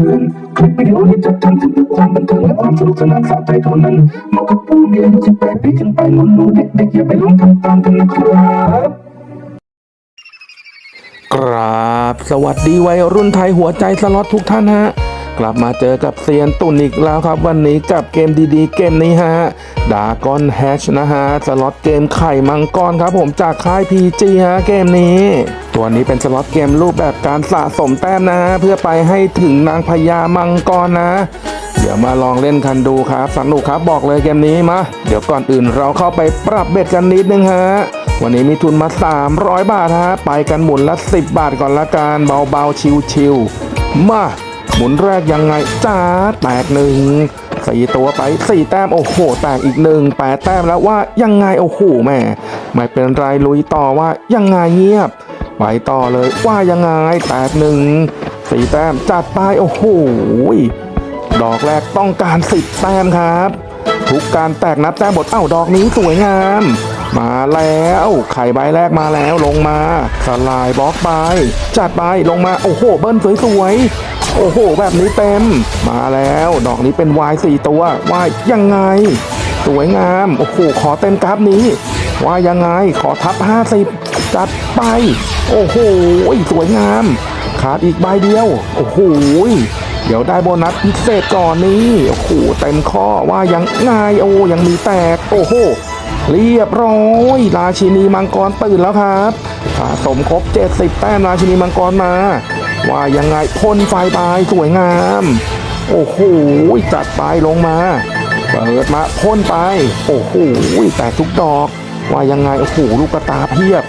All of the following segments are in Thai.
ตือนคลิปวิดีโอนี้จัดทำถึงความบันเทิงและความสนุกสนานสะใจเท่านั้นเหมาะกับผู้มีอายุ18ปีขึ้นไปหนุ่นๆเด็กๆอย่าไปลองทำตามกันนะครับครับ สวัสดีวัยรุ่นไทยหัวใจสล็อตทุกท่านฮะ กลับมาเจอกับเซียนตุนอีกแล้วครับ วันนี้กับเกมดีๆ เกมนี้ฮะดากอนแฮชนะฮะสล็อตเกมไข่มังกรครับผมจากค่าย PG ฮะเกมนี้ ตัวนี้เป็นสล็อตเกมรูปแบบการสะสมแต้มนะฮะเพื่อไปให้ถึงนางพญามังกรนะ เดี๋ยวมาลองเล่นกันดูครับสนุกครับบอกเลยเกมนี้มาเดี๋ยวก่อนอื่นเราเข้าไปปรับเบ็ดกันนิดนึงฮะวันนี้มีทุนมา 300 บาทฮะไปกันหมุนละ 10 บาทก่อนละกันเบาๆชิวๆมา หมุนแรกยังไงจ้าแตกหนึ่งสี่ตัวไปสี่แต้มโอ้โหแตกอีกหนึ่งแปดแต้มแล้วว่ายังไงโอ้โหแม่ไม่เป็นไรลุยต่อว่ายังไงเงียบไปต่อเลยว่ายังไงแตกหนึ่งสี่แต้มจัดไปโอ้โหดอกแรกต้องการสิบแต้มครับ ทุกการแตกนับแต้มหมดเอ้าดอกนี้สวยงาม มาแล้วไข่ใบแรกมาแล้วลงมาสลายบล็อกไป จัดไปลงมาโอ้โหเบิ้ลสวยๆโอ้โห แบบนี้เต็ม มาแล้วดอกนี้เป็นวายสี่ตัววายยังไง สวยงามโอ้โหขอเต็มกราฟนี้ว่ายังไงขอทับ 50 จัดไป โอ้โหสวยงาม ขาดอีกใบเดียว โอ้โหเดี๋ยวได้โบนัสพิเศษก่อนนี้โอ้โหเต็มข้อว่ายังไงโอ้ยังมีแตก โอ้โห เรียบร้อยราชินีมังกรตื่นแล้วครับสะสมครบ 70 แต้มราชินีมังกรมา ว่ายังไงพ่นไฟไปสวยงาม โอ้โหจัดไปลงมาเปิดมาพ่นไป โอ้โหแตกทุกดอก ว่ายังไง โอ้โหลูกกระตาเพียบ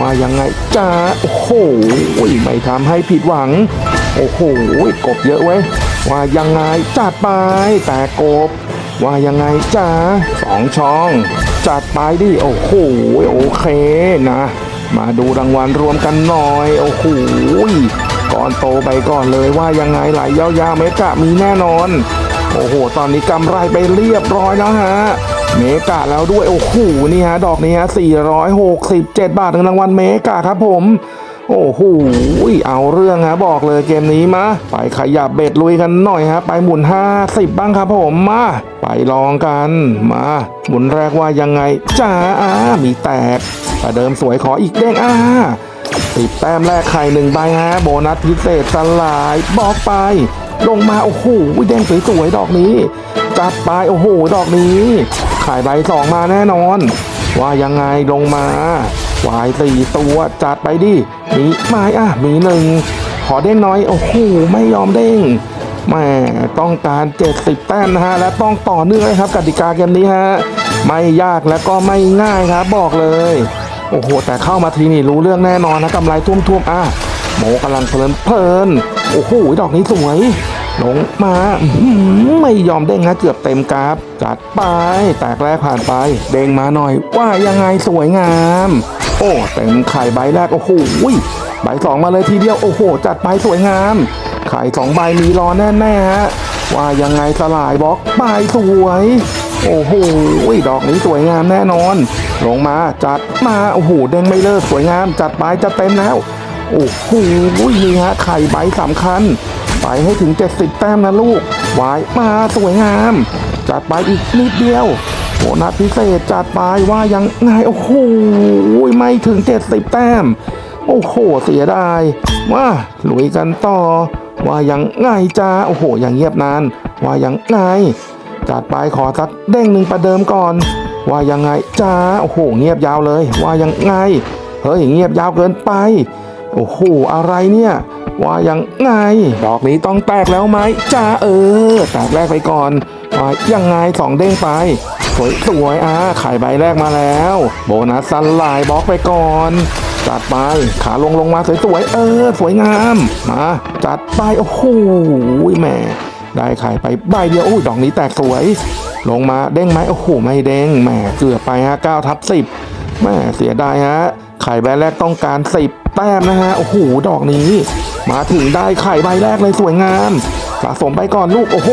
ว่ายังไงจ้าโอ้โหไม่ทำให้ผิดหวัง โอ้โหกบเยอะเว้ยว่ายังไงจัดไปแต่กบ ว่ายังไงจ้าสองช่อง จัดไปดิโอ้โหโอเคนะ มาดูรางวัลรวมกันหน่อยโอ้โหก่อนโตไปก่อนเลยว่ายังไงไหลยาวๆเมกะมีแน่นอน โอ้โห ตอนนี้กำไรไปเรียบร้อยแล้วฮะเมกะแล้วด้วยโอ้โหนี่ฮะดอกนี้ฮะ467 บาทรางวัลเมกะครับผม โอ้โหเอาเรื่องฮะบอกเลยเกมนี้มา ไปขยับเบ็ดลุยกันหน่อยฮะ ไปหมุน 50 บ้างครับผมมา ไปลองกันมา หมุนแรกว่ายังไงจ้าอามีแตกประเดิมสวยขออีกเด้งอ่าสิบแต้มแรกไข่หนึ่งใบฮะ โบนัสพิเศษสลายบอกไป ลงมาโอ้โหแดงสวยๆดอกนี้ จัดไปโอ้โหดอกนี้ไข่ใบสองมาแน่นอน ว่ายังไงลงมาวายสี่ตัวจัดไปดิ มีไม้อะมีหนึ่งขอเด้งน้อย โอ้โหไม่ยอมเด้งแม่ต้องการ 70 แต้มนะฮะ และต้องต่อเนื่องครับกติกาเกมนี้ฮะ ไม่ยากและก็ไม่ง่ายครับบอกเลย โอ้โห แต่เข้ามาทีนี่รู้เรื่องแน่นอนนะกำไรท่วมๆอะโมกำลังเพลินเพลินโอ้โหดอกนี้สวยลงมาหือไม่ยอมเด้งนะเกือบเต็มกราฟจัดไปแตกแรกผ่านไป เด้งมาหน่อยว่ายังไงสวยงาม โอ้เต็มไข่ใบแรก โอ้โหใบสองมาเลยทีเดียว โอ้โห จัดไปสวยงาม ไข่สองใบมีรอแน่ๆฮะว่ายังไงสลายบล็อกใบสวย โอ้โหดอกนี้สวยงามแน่นอน ลงมาจัดมาโอ้โหเด้งไม่เลิกสวยงาม จัดไปจะเต็มแล้ว โอ้โหนี่ฮะไข่ใบสำคัญไปให้ถึง 70 แต้มนะลูกวายมาสวยงาม จัดไปอีกนิดเดียว โบนัสพิเศษจัดไปว่ายังไงโอ้โหไม่ถึง 70 แต้ม โอ้โห เสียดายว่าลุยกันต่อ ว่ายังไงจ้าโอ้โหอย่างเงียบนาน ว่ายังไงจัดไปขอสักเด้งหนึ่งประเดิมก่อน ว่ายังไงจ้าโอ้โห เงียบยาวเลย ว่ายังไงเฮ้ยเงียบยาวเกินไป โอ้โหอะไรเนี่ย ว่ายังไง ดอกนี้ต้องแตกแล้วไหมจ้าเออแตกแรกไปก่อนว่ายังไงสองเด้งไป สวยสวยอะไข่ใบแรกมาแล้ว โบนัสสลายบล็อกไปก่อนจัดไปขาลงลงมาสวยๆเออ สวยงามมาจัดไปโอ้โหแม่ได้ไข่ไปใบเดียวโอ้ยดอกนี้แตกสวย ลงมาเด้งไหมโอ้โหไม่เด้งแหมเกือบไปฮะ9ทับ10แหมเสียดายฮะไข่ใบแรกต้องการ10แต้มนะฮะโอ้โหดอกนี้ มาถึงได้ไข่ใบแรกเลยสวยงาม สะสมไปก่อนลูกโอ้โห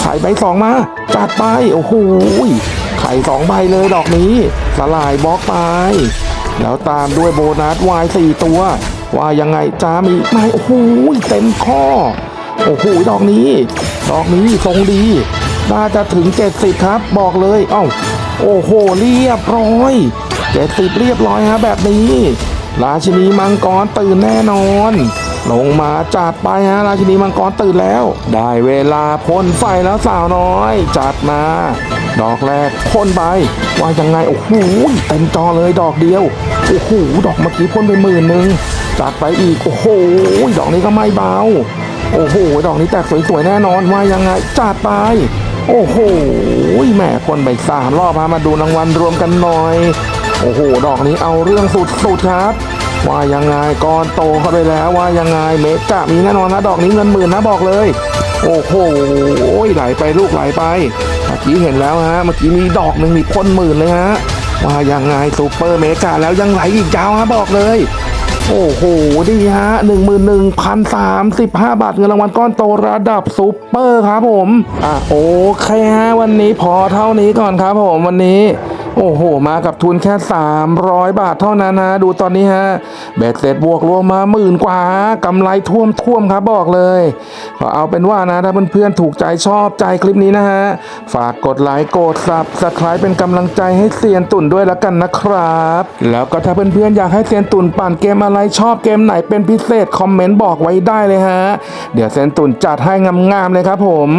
ไข่ใบสองมาจัดไปโอ้โหไข่สองใบเลยดอกนี้สลายบล็อกไป แล้วตามด้วยโบนัสวายสี่ตัวว่ายังไงจ้ามีไหมโอ้โหเต็มข้อโอ้โหดอกนี้ ดอกนี้ทรงดีน่าจะถึง 70 ครับ บอกเลยเอ้าโอ้โห เรียบร้อย70เรียบร้อยฮะแบบนี้ ราชินีมังกรตื่นแน่นอน ลงมาจัดไปฮะราชินีมังกรตื่นแล้ว ได้เวลาพ่นไฟแล้วสาวน้อย จัดมา ดอกแรกพ่นไป ว่ายังไง โอ้โหเต็มจอเลยดอกเดียว โอ้โหดอกเมื่อกี้พ่นไปหมื่นหนึ่งจัดไปอีก โอ้โหดอกนี้ก็ไม่เบา โอ้โห ดอกนี้แตกสวยๆแน่นอนว่ายังไงจัดไปโอ้โหแหม่คนไปสามรอบมามาดูรางวัลรวมกันหน่อย โอ้โห ดอกนี้เอาเรื่องสุดๆครับ ว่ายังไงก้อนโตเข้าไปแล้วว่ายังไงเมกะมีแน่นอนนะดอกนี้เงินหมื่นนะบอกเลย โอ้โหไหลไปลูกไหลไปเมื่อกี้เห็นแล้วฮะเมื่อกี้มีดอกหนึ่งมีพ่นหมื่นเลยฮะว่ายังไงซูเปอร์เมกะแล้วยังไหลอีกยาวฮะบอกเลยโอ้โห ดีฮะหนึ่งหมื่นหนึ่งพันสามสิบห้าบาทเงินรางวัลก้อนโตระดับซูเปอร์ครับผม อะ โอเคฮะ วันนี้พอเท่านี้ก่อนครับผมวันนี้ โอ้โห มากับทุนแค่ 300 บาทเท่านั้นฮะดูตอนนี้ฮะเบ็ดเสร็จบวกรวมมาหมื่นกว่ากำไรท่วมท่วมครับบอกเลยก็เอาเป็นว่านะถ้าเพื่อนๆถูกใจชอบใจคลิปนี้นะฮะฝากกดไลค์กดซับสไครป์เป็นกำลังใจให้เซียนตุ่นด้วยละกันนะครับ แล้วก็ถ้าเพื่อนๆอยากให้เซียนตุ่นปั่นเกมอะไรชอบเกมไหนเป็นพิเศษคอมเมนต์บอกไว้ได้เลยฮะเดี๋ยวเซียนตุ่นจัดให้งามๆเลยครับผม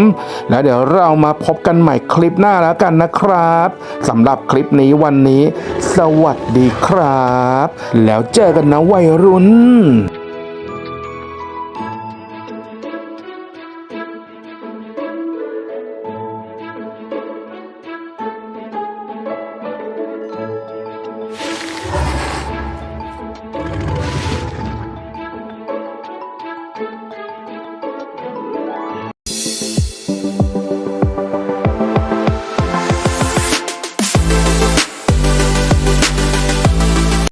แล้วเดี๋ยวเรามาพบกันใหม่คลิปหน้าแล้วกันนะครับสำหรับคลิปนี้วันนี้ สวัสดีครับ แล้วเจอกันนะวัยรุ่น